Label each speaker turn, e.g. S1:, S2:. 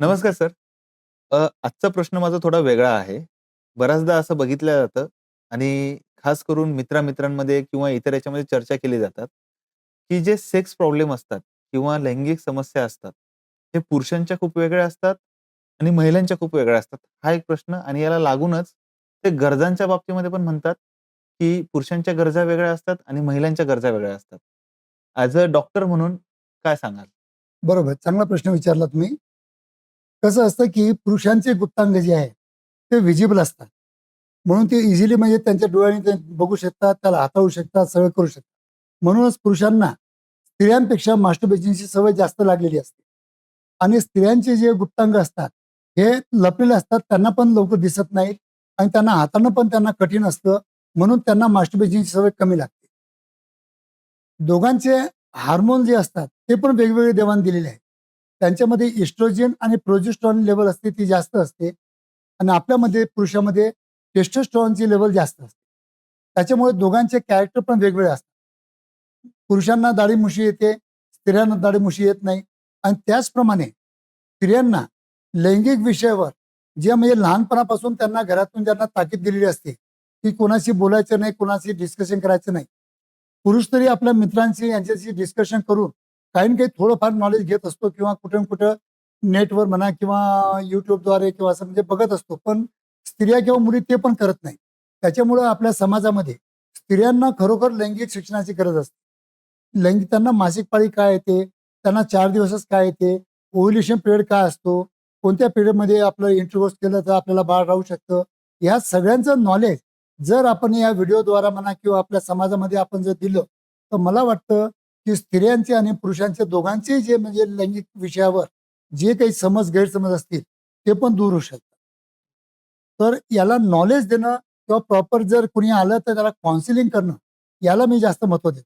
S1: नमस्कार सर. अ, आजचा प्रश्न माझा थोडा वेगळा आहे. बऱ्याचदा असं बघितलं जातं आणि खास करून मित्र-मित्रांमध्ये किंवा इतर याच्यामध्ये चर्चा केली जातात, की जे सेक्स प्रॉब्लेम असतात किंवा लैंगिक समस्या असतात, हे पुरुषांच्या खूप वेगळ्या असतात आणि महिलांच्या खूप वेगळ्या असतात. हा एक प्रश्न आणि याला लागूनच ते गरजांच्या बाबतीमध्ये पण म्हणतात, की पुरुषांच्या गरजा वेगळ्या असतात आणि महिलांच्या गरजा वेगळ्या असतात. ॲज अ डॉक्टर म्हणून काय सांगाल?
S2: बरोबर. चांगला प्रश्न विचारला तुम्ही. कसं असतं, की पुरुषांचे गुप्तांग जे आहे, ते व्हिजिबल असतात. म्हणून ते इझिली म्हणजे त्यांच्या डोळ्यांनी ते बघू शकतात, त्याला हाताळू शकतात, सगळं करू शकतात. म्हणूनच पुरुषांना स्त्रियांपेक्षा मास्टरबेशनची सवय जास्त लागलेली असते. आणि स्त्रियांचे जे गुप्तांग असतात, हे लपलेले असतात. त्यांना पण लवकर दिसत नाहीत आणि त्यांना हाताळणं पण त्यांना कठीण असतं. म्हणून त्यांना मास्टरबेशनची सवय कमी लागते. दोघांचे हार्मोन जे असतात, ते पण वेगवेगळे देवान दिलेले आहेत. त्यांच्यामध्ये इस्ट्रोजन आणि प्रोजेस्ट्रॉन लेवल असते ती जास्त असते आणि आपल्यामध्ये पुरुषामध्ये टेस्टोस्ट्रॉनची लेवल जास्त असते. त्याच्यामुळे दोघांचे कॅरेक्टर पण वेगवेगळे असतात. पुरुषांना दाढीमुशी येते, स्त्रियांना दाढी मुशी येत नाही आणि त्याचप्रमाणे स्त्रियांना लैंगिक विषयावर जे म्हणजे लहानपणापासून त्यांना घरातून त्यांना ताकीद दिलेली असते, की कोणाशी बोलायचं नाही, कोणाशी डिस्कशन करायचं नाही. पुरुष तरी आपल्या मित्रांशी यांच्याशी डिस्कशन करून काही ना काही थोडंफार नॉलेज घेत असतो किंवा कुठे ना कुठं नेटवर म्हणा किंवा युट्यूबद्वारे किंवा असं म्हणजे बघत असतो. पण स्त्रिया किंवा मुली ते पण करत नाही. त्याच्यामुळं आपल्या समाजामध्ये स्त्रियांना खरोखर लैंगिक शिक्षणाची गरज असते. लैंगिक त्यांना मासिक पाळी काय येते, त्यांना चार दिवसच काय येते, ओव्ह्युलेशन पिरियड काय असतो, कोणत्या पिरियडमध्ये आपलं इंटरकोर्स केलं तर आपल्याला बाळ राहू शकतं. ह्या सगळ्यांचं नॉलेज जर आपण या व्हिडिओद्वारा म्हणा किंवा आपल्या समाजामध्ये आपण जर दिलं, तर मला वाटतं, की स्त्रियांचे आणि पुरुषांचे दोघांचे जे म्हणजे लैंगिक विषयावर जे काही समज गैरसमज असतील, ते पण दूर होऊ शकतात. तर याला नॉलेज देणं किंवा प्रॉपर जर कुणी आलं तर त्याला काउन्सिलिंग करणं, याला मी जास्त महत्त्व देतो.